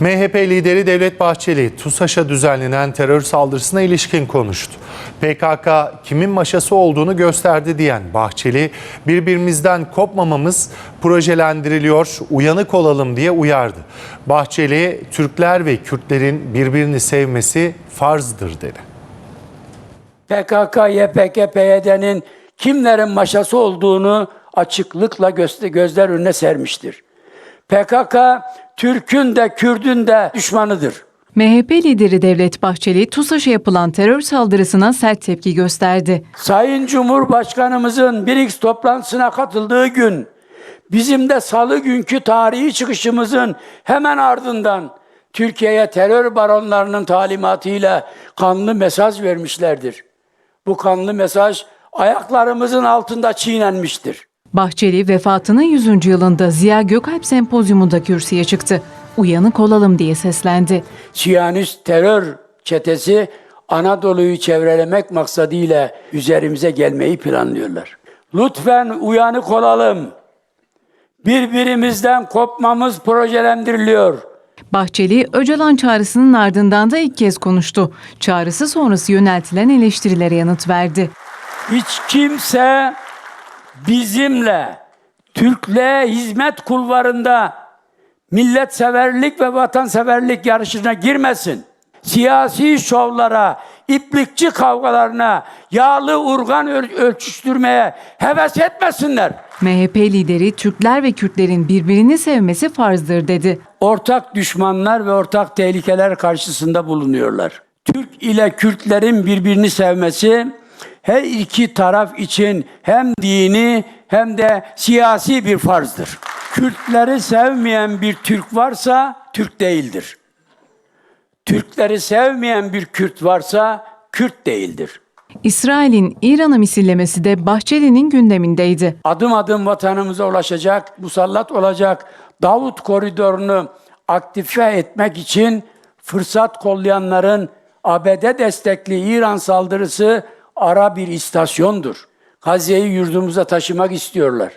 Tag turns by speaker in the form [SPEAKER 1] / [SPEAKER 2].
[SPEAKER 1] MHP lideri Devlet Bahçeli, TUSAŞ'a düzenlenen terör saldırısına ilişkin konuştu. PKK kimin maşası olduğunu gösterdi diyen Bahçeli, birbirimizden kopmamamız projelendiriliyor, uyanık olalım diye uyardı. Bahçeli, Türkler ve Kürtlerin birbirini sevmesi farzdır dedi.
[SPEAKER 2] PKK, YPG, PYD'nin kimlerin maşası olduğunu açıklıkla gözler önüne sermiştir. PKK, Türk'ün de Kürd'ün de düşmanıdır.
[SPEAKER 3] MHP lideri Devlet Bahçeli, TUSAŞ'a yapılan terör saldırısına sert tepki gösterdi.
[SPEAKER 2] Sayın Cumhurbaşkanımızın BRICS toplantısına katıldığı gün, bizim de salı günkü tarihi çıkışımızın hemen ardından Türkiye'ye terör baronlarının talimatıyla kanlı mesaj vermişlerdir. Bu kanlı mesaj ayaklarımızın altında çiğnenmiştir.
[SPEAKER 3] Bahçeli vefatının 100. yılında Ziya Gökalp Sempozyumunda kürsüye çıktı. Uyanık olalım diye seslendi.
[SPEAKER 2] Siyanist terör çetesi Anadolu'yu çevrelemek maksadıyla üzerimize gelmeyi planlıyorlar. Lütfen uyanık olalım. Birbirimizden kopmamız projelendiriliyor.
[SPEAKER 3] Bahçeli, Öcalan çağrısının ardından da ilk kez konuştu. Çağrısı sonrası yöneltilen eleştirilere yanıt verdi.
[SPEAKER 2] Hiç kimse bizimle Türklüğe hizmet kulvarında milletseverlik ve vatanseverlik yarışına girmesin. Siyasi şovlara, iplikçi kavgalarına, yağlı urgan öl- ölçüştürmeye heves etmesinler.
[SPEAKER 3] MHP lideri Türkler ve Kürtlerin birbirini sevmesi farzdır dedi.
[SPEAKER 2] ortak düşmanlar ve ortak tehlikeler karşısında bulunuyorlar. Türk ile Kürtlerin birbirini sevmesi her iki taraf için hem dini hem de siyasi bir farzdır. Kürtleri sevmeyen bir Türk varsa Türk değildir. Türkleri sevmeyen bir Kürt varsa Kürt değildir.
[SPEAKER 3] İsrail'in İran'ı misillemesi de Bahçeli'nin gündemindeydi.
[SPEAKER 2] adım adım vatanımıza ulaşacak, musallat olacak Davut koridorunu aktife etmek için fırsat kollayanların ABD destekli İran saldırısı ara bir istasyondur. Gazze'yi yurdumuza taşımak istiyorlar.